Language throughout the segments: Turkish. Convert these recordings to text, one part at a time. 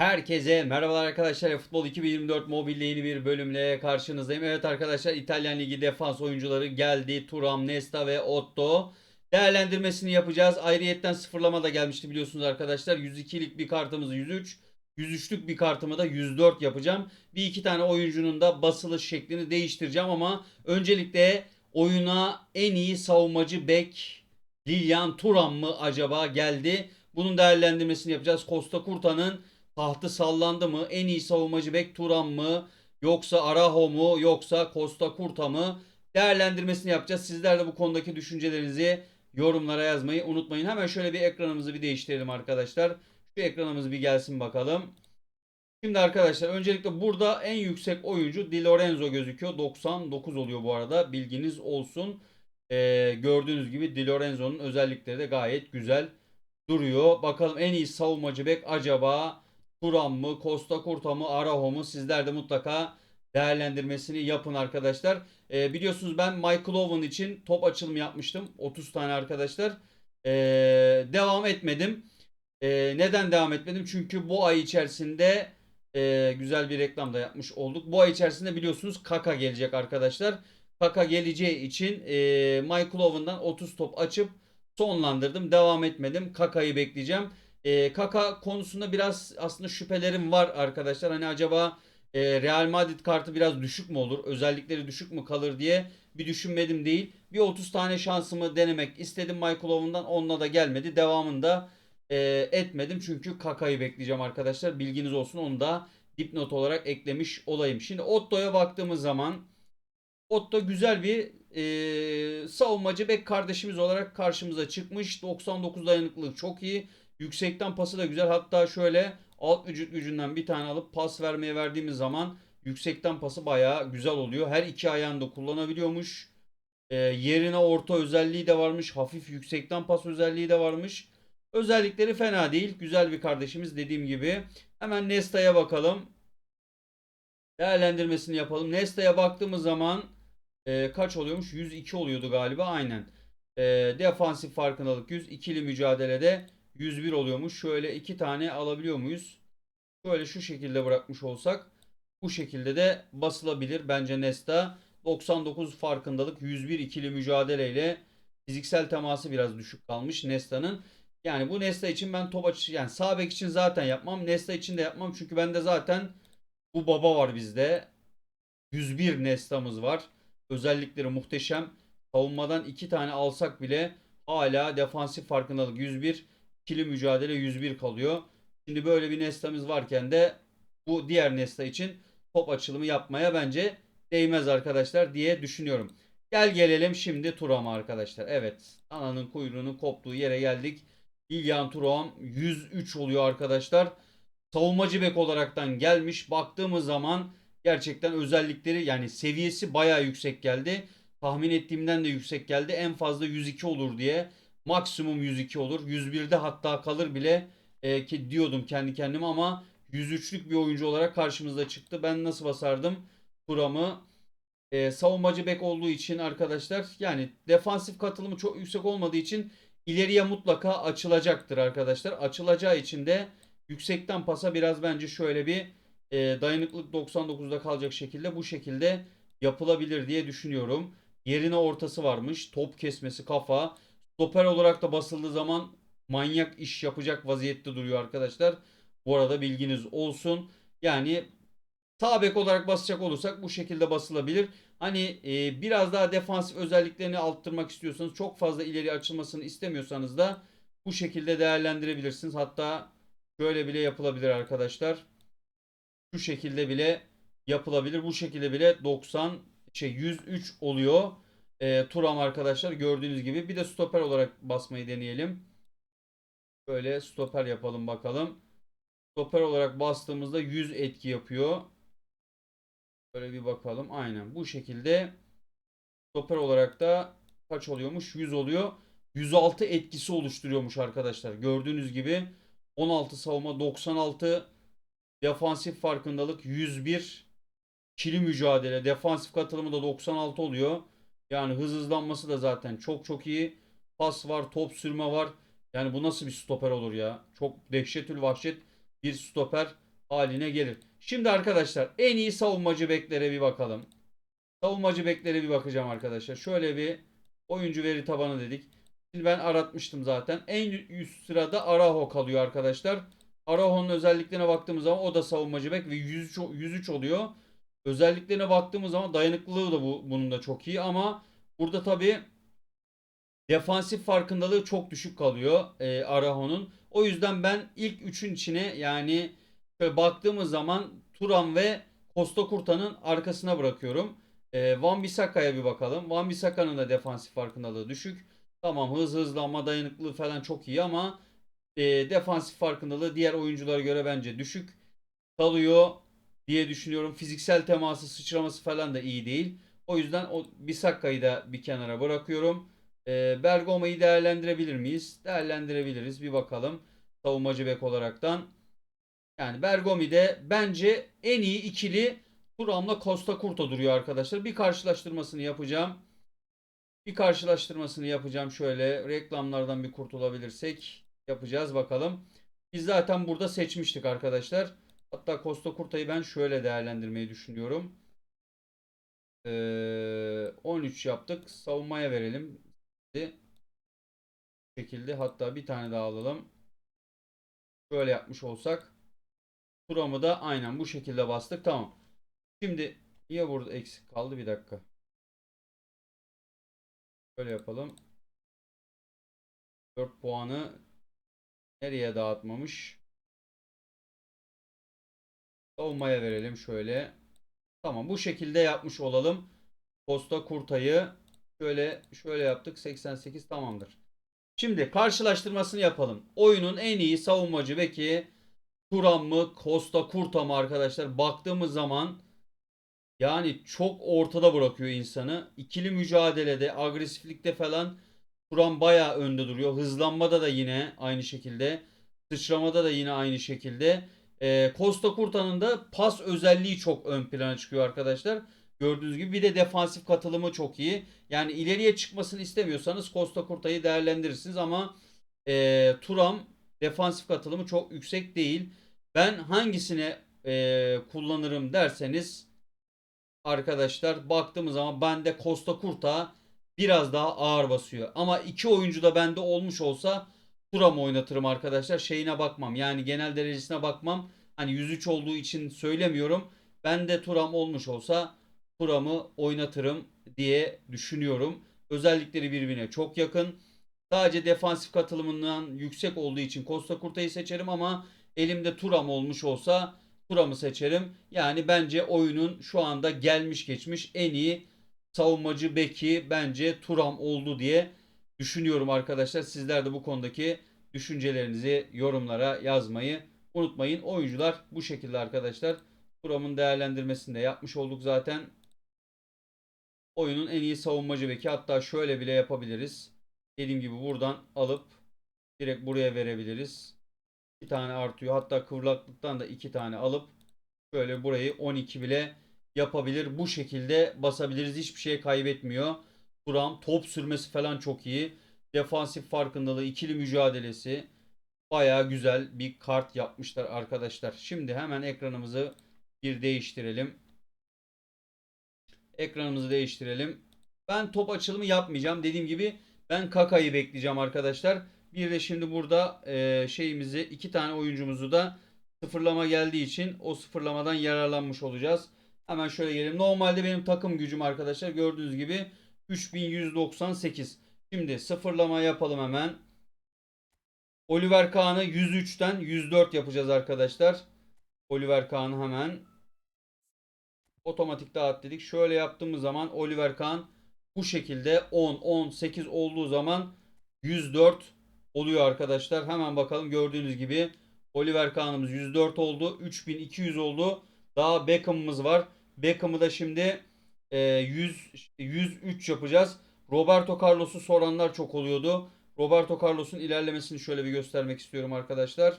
Herkese merhabalar arkadaşlar. Futbol 2024 mobilde yeni bir bölümle karşınızdayım. Evet arkadaşlar İtalyan Ligi defans oyuncuları geldi. Turam, Nesta ve Otto. Değerlendirmesini yapacağız. Ayrıyetten sıfırlama da gelmişti biliyorsunuz arkadaşlar. 102'lik bir kartımızı 103. 103'lük bir kartımı da 104 yapacağım. Bir iki tane oyuncunun da basılış şeklini değiştireceğim ama öncelikle oyuna en iyi savunmacı bek Lilian Turam mı acaba geldi? Bunun değerlendirmesini yapacağız. Costa Curta'nın tahtı sallandı mı? En iyi savunmacı bek Turan mı? Yoksa Araho mu? Yoksa Costa Curta mı? Değerlendirmesini yapacağız. Sizler de bu konudaki düşüncelerinizi yorumlara yazmayı unutmayın. Hemen şöyle bir ekranımızı bir değiştirelim arkadaşlar. Şu ekranımız bir gelsin bakalım. Şimdi arkadaşlar öncelikle burada en yüksek oyuncu Di Lorenzo gözüküyor. 99 oluyor bu arada. Bilginiz olsun. Ee, gördüğünüz gibi Di Lorenzo'nun özellikleri de gayet güzel duruyor. Bakalım en iyi savunmacı bek acaba Turan mı, Costa Curta mı, Araho mu? Sizler de mutlaka değerlendirmesini yapın arkadaşlar. Ee, biliyorsunuz ben Michael Owen için top açılımı yapmıştım. 30 tane arkadaşlar. Ee, devam etmedim. Ee, neden devam etmedim? Çünkü bu ay içerisinde e, güzel bir reklam da yapmış olduk. Bu ay içerisinde biliyorsunuz Kaka gelecek arkadaşlar. Kaka geleceği için e, Michael Owen'dan 30 top açıp sonlandırdım. Devam etmedim. Kaka'yı bekleyeceğim. E, Kaka konusunda biraz aslında şüphelerim var arkadaşlar. Hani acaba e, Real Madrid kartı biraz düşük mü olur? Özellikleri düşük mü kalır diye bir düşünmedim değil. Bir 30 tane şansımı denemek istedim Michael Owen'dan. Onunla da gelmedi. Devamında e, etmedim. Çünkü Kaka'yı bekleyeceğim arkadaşlar. Bilginiz olsun. Onu da dipnot olarak eklemiş olayım. Şimdi Otto'ya baktığımız zaman Otto güzel bir e, savunmacı bek kardeşimiz olarak karşımıza çıkmış. 99 dayanıklılık çok iyi. Yüksekten pası da güzel. Hatta şöyle alt vücut gücünden bir tane alıp pas vermeye verdiğimiz zaman yüksekten pası bayağı güzel oluyor. Her iki ayağını da kullanabiliyormuş. E, yerine orta özelliği de varmış. Hafif yüksekten pas özelliği de varmış. Özellikleri fena değil. Güzel bir kardeşimiz dediğim gibi. Hemen Nesta'ya bakalım. Değerlendirmesini yapalım. Nesta'ya baktığımız zaman e, kaç oluyormuş? 102 oluyordu galiba. Aynen. E, defansif farkındalık 100. ikili mücadelede 101 oluyormuş. Şöyle iki tane alabiliyor muyuz? Şöyle şu şekilde bırakmış olsak bu şekilde de basılabilir. Bence Nesta 99 farkındalık 101 ikili mücadeleyle fiziksel teması biraz düşük kalmış Nesta'nın. Yani bu Nesta için ben top açı yani sağ bek için zaten yapmam. Nesta için de yapmam. Çünkü bende zaten bu baba var bizde. 101 Nesta'mız var. Özellikleri muhteşem. Savunmadan iki tane alsak bile hala defansif farkındalık 101. ikili mücadele 101 kalıyor. Şimdi böyle bir Nesta'mız varken de bu diğer Nesta için top açılımı yapmaya bence değmez arkadaşlar diye düşünüyorum. Gel gelelim şimdi Turam'a arkadaşlar. Evet ananın kuyruğunun koptuğu yere geldik. İlyan Turam 103 oluyor arkadaşlar. Savunmacı bek olaraktan gelmiş. Baktığımız zaman gerçekten özellikleri yani seviyesi bayağı yüksek geldi. Tahmin ettiğimden de yüksek geldi. En fazla 102 olur diye. Maksimum 102 olur. 101'de hatta kalır bile e, ki diyordum kendi kendime ama 103'lük bir oyuncu olarak karşımıza çıktı. Ben nasıl basardım Turam'ı? E, savunmacı bek olduğu için arkadaşlar yani defansif katılımı çok yüksek olmadığı için ileriye mutlaka açılacaktır arkadaşlar. Açılacağı için de yüksekten pasa biraz bence şöyle bir e, dayanıklık 99'da kalacak şekilde bu şekilde yapılabilir diye düşünüyorum. Yerine ortası varmış. Top kesmesi kafa. Stoper olarak da basıldığı zaman manyak iş yapacak vaziyette duruyor arkadaşlar. Bu arada bilginiz olsun. Yani sağ bek olarak basacak olursak bu şekilde basılabilir. Hani e, biraz daha defansif özelliklerini arttırmak istiyorsanız çok fazla ileri açılmasını istemiyorsanız da bu şekilde değerlendirebilirsiniz. Hatta şöyle bile yapılabilir arkadaşlar. Şu şekilde bile yapılabilir. Bu şekilde bile 90 şey 103 oluyor. E, Turam arkadaşlar gördüğünüz gibi. Bir de stoper olarak basmayı deneyelim. Böyle stoper yapalım bakalım. Stoper olarak bastığımızda 100 etki yapıyor. Böyle bir bakalım. Aynen bu şekilde stoper olarak da kaç oluyormuş? 100 oluyor. 106 etkisi oluşturuyormuş arkadaşlar. Gördüğünüz gibi 16 savunma 96 defansif farkındalık 101 ikili mücadele defansif katılımı da 96 oluyor. Yani hız hızlanması da zaten çok çok iyi. Pas var, top sürme var. Yani bu nasıl bir stoper olur ya? Çok dehşetül vahşet bir stoper. haline gelir. Şimdi arkadaşlar en iyi savunmacı beklere bir bakalım. Savunmacı beklere bir bakacağım arkadaşlar. Şöyle bir oyuncu veri tabanı dedik. Şimdi ben aratmıştım zaten. En üst sırada Araho kalıyor arkadaşlar. Araho'nun özelliklerine baktığımız zaman o da savunmacı bek ve 103, o- 103 oluyor. Özelliklerine baktığımız zaman dayanıklılığı da bu, bunun da çok iyi ama burada tabii defansif farkındalığı çok düşük kalıyor e, Araho'nun. O yüzden ben ilk üçün içine yani şöyle baktığımız zaman Turan ve Costa Curta'nın arkasına bırakıyorum. E, Van Bissaka'ya bir bakalım. Van Bissaka'nın da defansif farkındalığı düşük. Tamam hız hızlanma dayanıklılığı falan çok iyi ama e, defansif farkındalığı diğer oyunculara göre bence düşük kalıyor diye düşünüyorum. Fiziksel teması, sıçraması falan da iyi değil. O yüzden o Bissaka'yı da bir kenara bırakıyorum. E, Bergome'yi değerlendirebilir miyiz? Değerlendirebiliriz. Bir bakalım. Savunmacı bek olaraktan. Yani Bergomi'de bence en iyi ikili Turam'la Costa Curta duruyor arkadaşlar. Bir karşılaştırmasını yapacağım. Bir karşılaştırmasını yapacağım şöyle. Reklamlardan bir kurtulabilirsek yapacağız bakalım. Biz zaten burada seçmiştik arkadaşlar. Hatta Costa Curta'yı ben şöyle değerlendirmeyi düşünüyorum. Ee, 13 yaptık. Savunmaya verelim. Bu şekilde hatta bir tane daha alalım. Şöyle yapmış olsak. Turam'ı da aynen bu şekilde bastık. Tamam. Şimdi niye burada eksik kaldı? Bir dakika. Şöyle yapalım. 4 puanı nereye dağıtmamış? Savunmaya verelim şöyle. Tamam bu şekilde yapmış olalım. Costa Curta'yı şöyle şöyle yaptık. 88 tamamdır. Şimdi karşılaştırmasını yapalım. Oyunun en iyi savunmacı beki Turan mı Costa Curta mı arkadaşlar? Baktığımız zaman yani çok ortada bırakıyor insanı. İkili mücadelede, agresiflikte falan Turan bayağı önde duruyor. Hızlanmada da yine aynı şekilde. Sıçramada da yine aynı şekilde. Ee, Costa Curta'nın da pas özelliği çok ön plana çıkıyor arkadaşlar. Gördüğünüz gibi bir de defansif katılımı çok iyi. Yani ileriye çıkmasını istemiyorsanız Costa Curta'yı değerlendirirsiniz ama e, Turam defansif katılımı çok yüksek değil. Ben hangisini e, kullanırım derseniz arkadaşlar baktığımız zaman bende Costa Curta biraz daha ağır basıyor. Ama iki oyuncu da bende olmuş olsa Turam oynatırım arkadaşlar. Şeyine bakmam. Yani genel derecesine bakmam. Hani 103 olduğu için söylemiyorum. Bende Turam olmuş olsa Turam'ı oynatırım diye düşünüyorum. Özellikleri birbirine çok yakın. Sadece defansif katılımından yüksek olduğu için Costa Curta'yı seçerim ama elimde Turam olmuş olsa Turam'ı seçerim. Yani bence oyunun şu anda gelmiş geçmiş en iyi savunmacı beki bence Turam oldu diye düşünüyorum arkadaşlar. Sizler de bu konudaki düşüncelerinizi yorumlara yazmayı unutmayın. Oyuncular bu şekilde arkadaşlar. Turam'ın değerlendirmesini de yapmış olduk zaten. Oyunun en iyi savunmacı beki hatta şöyle bile yapabiliriz. Dediğim gibi buradan alıp direkt buraya verebiliriz. 2 tane artıyor. Hatta kıvraklıktan da 2 tane alıp şöyle burayı 12 bile yapabilir. Bu şekilde basabiliriz. Hiçbir şey kaybetmiyor. Turam top sürmesi falan çok iyi. Defansif farkındalığı, ikili mücadelesi baya güzel bir kart yapmışlar arkadaşlar. Şimdi hemen ekranımızı bir değiştirelim. Ekranımızı değiştirelim. Ben top açılımı yapmayacağım. Dediğim gibi ben Kaka'yı bekleyeceğim arkadaşlar. Bir de şimdi burada e, şeyimizi iki tane oyuncumuzu da sıfırlama geldiği için o sıfırlamadan yararlanmış olacağız. Hemen şöyle gelelim. Normalde benim takım gücüm arkadaşlar gördüğünüz gibi 3198. Şimdi sıfırlama yapalım hemen. Oliver Kahn'ı 103'ten 104 yapacağız arkadaşlar. Oliver Kahn'ı hemen otomatik dağıt dedik. Şöyle yaptığımız zaman Oliver Kahn bu şekilde 10, 18 olduğu zaman 104 oluyor arkadaşlar. Hemen bakalım gördüğünüz gibi Oliver Kahn'ımız 104 oldu. 3200 oldu. Daha Beckham'ımız var. Beckham'ı da şimdi e, 100 103 yapacağız. Roberto Carlos'u soranlar çok oluyordu. Roberto Carlos'un ilerlemesini şöyle bir göstermek istiyorum arkadaşlar.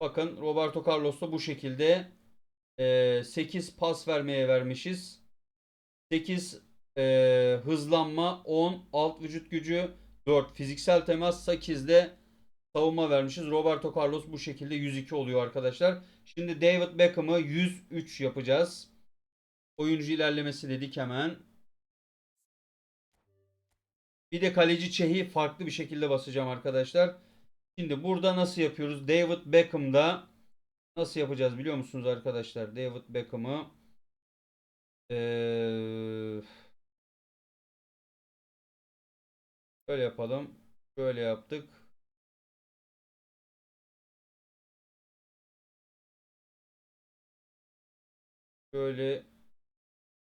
Bakın Roberto Carlos da bu şekilde e, 8 pas vermeye vermişiz. 8 e, hızlanma, 10 alt vücut gücü, 4 fiziksel temas, 8 de savunma vermişiz. Roberto Carlos bu şekilde 102 oluyor arkadaşlar. Şimdi David Beckham'ı 103 yapacağız. Oyuncu ilerlemesi dedik hemen. Bir de kaleci Çehi farklı bir şekilde basacağım arkadaşlar. Şimdi burada nasıl yapıyoruz? David Beckham'da nasıl yapacağız biliyor musunuz arkadaşlar? David Beckham'ı ee, Şöyle yapalım. Şöyle yaptık. Şöyle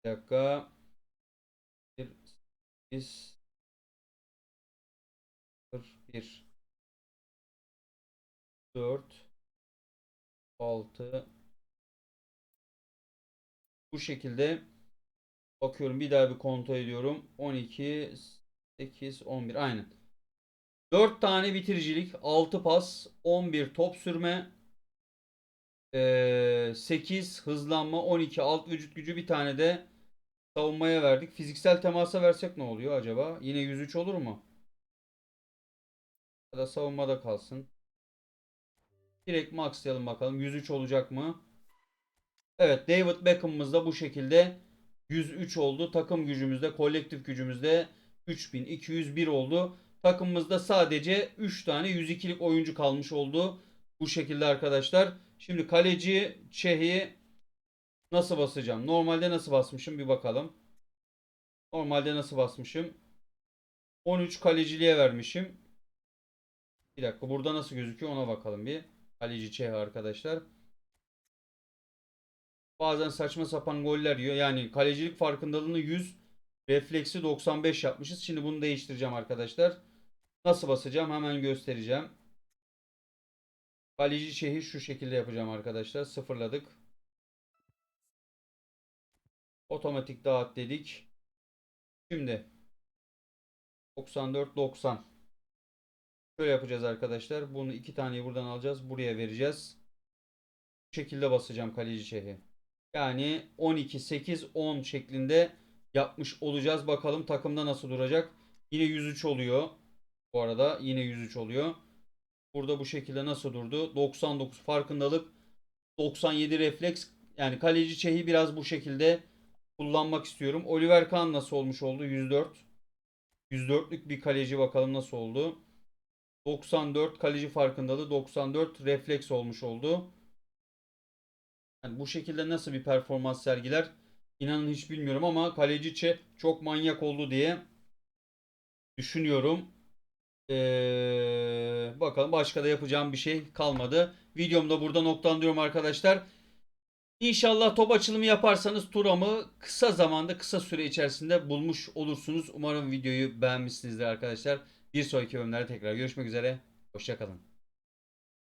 bir dakika. Bir, biz, sıfır, bir, dört, altı. Bu şekilde bakıyorum bir daha bir kontrol ediyorum. 12, 8, 11 aynen. 4 tane bitiricilik, 6 pas, 11 top sürme, ee, 8 hızlanma, 12 alt vücut gücü bir tane de savunmaya verdik. Fiziksel temasa versek ne oluyor acaba? Yine 103 olur mu? Ya da savunmada kalsın. Direkt maxlayalım bakalım. 103 olacak mı? Evet David Beckham'ımız da bu şekilde 103 oldu. Takım gücümüzde, kolektif gücümüzde 3201 oldu. Takımımızda sadece 3 tane 102'lik oyuncu kalmış oldu. Bu şekilde arkadaşlar. Şimdi kaleci Çehi nasıl basacağım? Normalde nasıl basmışım bir bakalım. Normalde nasıl basmışım? 13 kaleciliğe vermişim. Bir dakika burada nasıl gözüküyor ona bakalım bir. Kaleci Çehi arkadaşlar. Bazen saçma sapan goller yiyor. Yani kalecilik farkındalığını 100, refleksi 95 yapmışız. Şimdi bunu değiştireceğim arkadaşlar. Nasıl basacağım hemen göstereceğim. Kaleci şehir şu şekilde yapacağım arkadaşlar. Sıfırladık. Otomatik dağıt dedik. Şimdi 94 90 Şöyle yapacağız arkadaşlar. Bunu iki taneyi buradan alacağız. Buraya vereceğiz. Bu şekilde basacağım kaleci şehri. Yani 12 8 10 şeklinde yapmış olacağız. Bakalım takımda nasıl duracak. Yine 103 oluyor. Bu arada yine 103 oluyor. Burada bu şekilde nasıl durdu? 99 farkındalık. 97 refleks. Yani kaleci Çehi biraz bu şekilde kullanmak istiyorum. Oliver Kahn nasıl olmuş oldu? 104. 104'lük bir kaleci bakalım nasıl oldu. 94 kaleci farkındalığı 94 refleks olmuş oldu. Yani bu şekilde nasıl bir performans sergiler? İnanın hiç bilmiyorum ama kaleci çok manyak oldu diye düşünüyorum. Ee, bakalım başka da yapacağım bir şey kalmadı. Videomu da burada noktalandırıyorum arkadaşlar. İnşallah top açılımı yaparsanız Turam'ı kısa zamanda kısa süre içerisinde bulmuş olursunuz. Umarım videoyu beğenmişsinizdir arkadaşlar. Bir sonraki bölümlerde tekrar görüşmek üzere. Hoşçakalın.